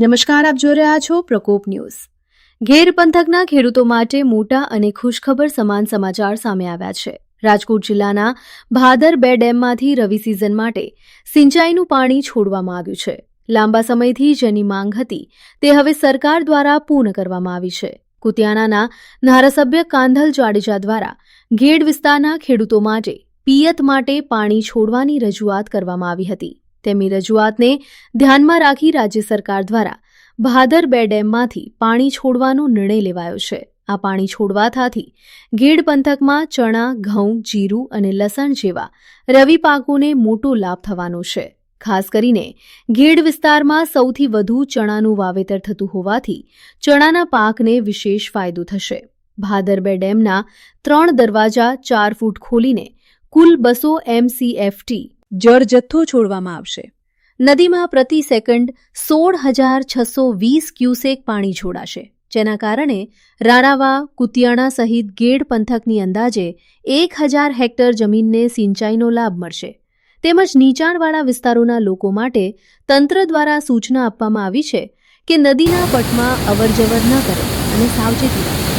નમસ્કાર, આપ જોઈ રહ્યા છો પ્રકોપ ન્યૂઝ. ઘેર પંથકના ખેડૂતો માટે મોટા અને ખુશખબર સમાન સમાચાર સામે આવ્યા છે. રાજકોટ જિલ્લાના ભાદર બે ડેમમાંથી રવિ સિઝન માટે સિંચાઈનું પાણી છોડવામાં આવ્યું છે. લાંબા સમયથી જેની માંગ હતી તે હવે સરકાર દ્વારા પૂર્ણ કરવામાં આવી છે. કુતિયાણાના ધારાસભ્ય કાંધલ જાડેજા દ્વારા ઘેડ વિસ્તારના ખેડૂતો માટે પિયત માટે પાણી છોડવાની રજૂઆત કરવામાં આવી હતી. તેમની રજૂઆતને ધ્યાનમાં રાખી રાજ્ય સરકાર દ્વારા ભાદર બે ડેમમાંથી પાણી છોડવાનો નિર્ણય લેવાયો છે. આ પાણી છોડવાથી ગેડ પંથકમાં ચણા, ઘઉં, જીરું અને લસણ જેવા રવિ પાકોને મોટો લાભ થવાનો છે. ખાસ કરીને ગીડ વિસ્તારમાં સૌથી વધુ ચણાનું વાવેતર થતું હોવાથી ચણાના પાકને વિશેષ ફાયદો થશે. ભાદર બે ડેમના ત્રણ દરવાજા ચાર ફૂટ ખોલીને કુલ બસો એમસીએફટી જળ જથ્થો છોડવામાં આવશે. નદીમાં પ્રતિ સેકન્ડ સોળ હજાર છસો વીસ ક્યુસેક પાણી છોડાશે. જેના કારણે રાણાવા કુતિયાણા સહિત ગેડ પંથકની અંદાજે એક હજાર હેક્ટર જમીનને સિંચાઈનો લાભ મળશે. તેમજ નીચાણવાળા વિસ્તારોના લોકો માટે તંત્ર દ્વારા સૂચના આપવામાં આવી છે કે નદીના પટમાં અવરજવર ન કરે અને સાવચેતી રાખે.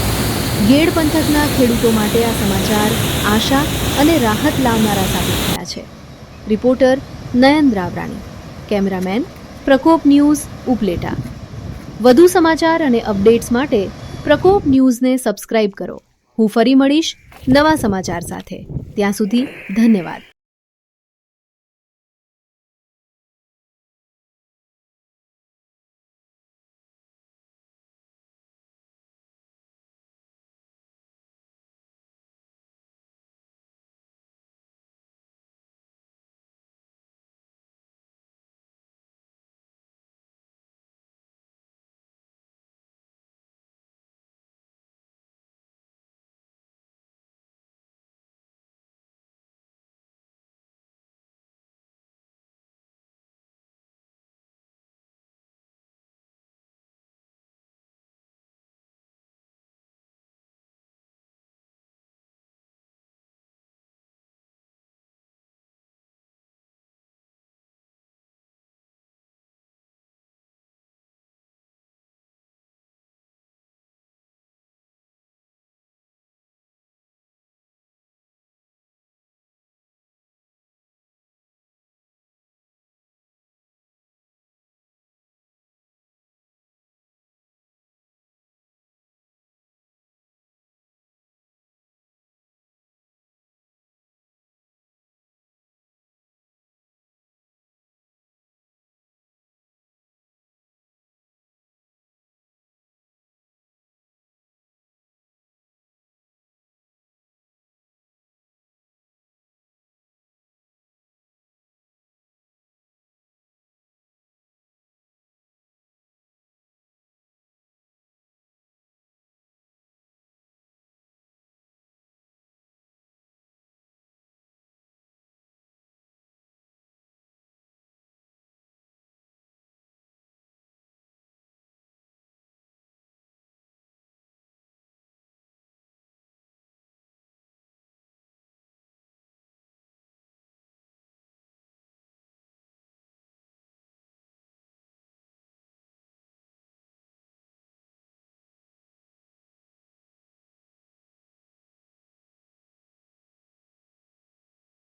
ગેડ પંથકના ખેડૂતો માટે આ સમાચાર આશા અને રાહત લાવનારા સાબિત થયા છે. Reporter Nayan Ravrani. Cameraman Prakop news Upleta. વધુ સમાચાર અને અપડેટ્સ માટે પ્રકોપ ન્યૂઝને સબસ્ક્રાઇબ કરો. હું ફરી મળીશ નવા સમાચાર સાથે. ત્યાં સુધી ધન્યવાદ.